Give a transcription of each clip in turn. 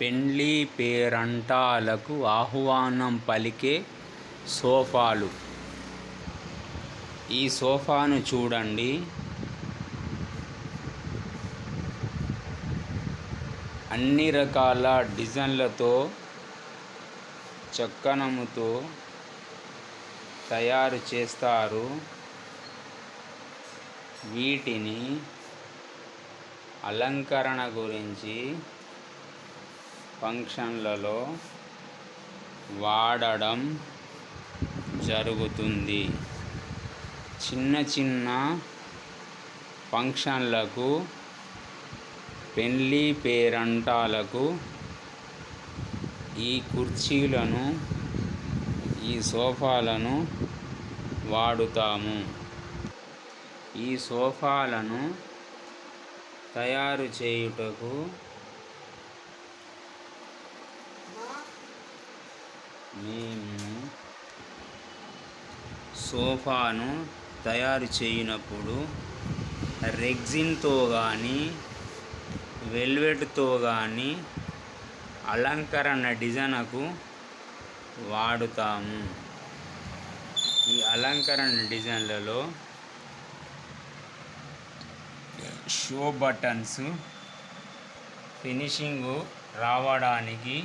పెండ్లి పేరంటాలకు ఆహ్వానం పలికే సోఫాలు. ఈ సోఫాను చూడండి. అన్ని రకాల డిజైన్లతో చక్కనముతో తయారు చేస్తారు. వీటిని అలంకరణ గురించి ఫంక్షన్లలో వాడడం జరుగుతుంది. చిన్న చిన్న ఫంక్షన్లకు పెళ్ళి పేరంటాలకు ఈ కుర్చీలను ఈ సోఫాలను వాడుతాము. ఈ సోఫాలను తయారు చేయుటకు మేము సోఫాను తయారు చేయనప్పుడు రెగ్జిన్తో కానీ వెల్వెట్తో కానీ అలంకరణ డిజైన్కు వాడుతాము. ఈ అలంకరణ డిజైన్లలో షో బటన్స్ ఫినిషింగ్ రావడానికి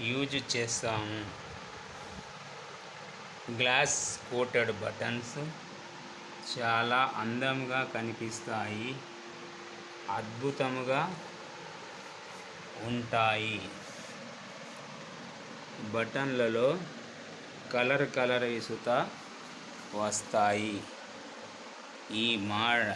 యూజ్ చేస్తాము గ్లాస్ కోటెడ్ బటన్స్ చాలా అందంగా కనిపిస్తాయి. అద్భుతముగా ఉంటాయి. బటన్లలో కలర్ కలర్ ఇసుత వస్తాయి. ఈ మా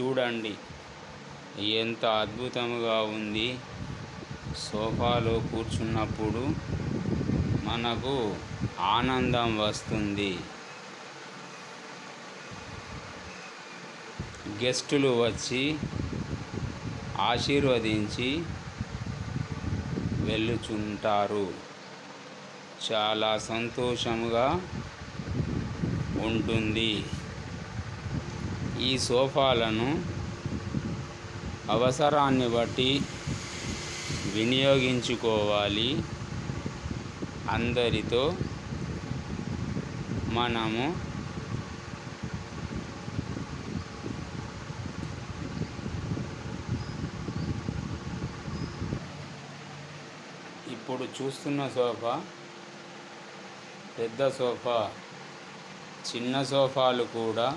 చూడండి. ఎంత అద్భుతంగా ఉంది. సోఫాలో కూర్చున్నప్పుడు మనకు ఆనందం వస్తుంది. గెస్టులు వచ్చి ఆశీర్వదించి వెళ్ళుచుంటారు. చాలా సంతోషముగా ఉంటుంది. ఈ సోఫాలను అవసరాన్ని బట్టి వినియోగించుకోవాలి. అందరితో మనము ఇప్పుడు చూస్తున్న సోఫా పెద్ద సోఫా చిన్న సోఫాలు కూడా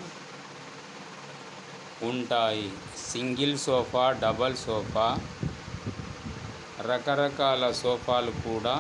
ఉంటాయి. సింగిల్ సోఫా డబల్ సోఫా రకరకాల సోఫాలు కూడా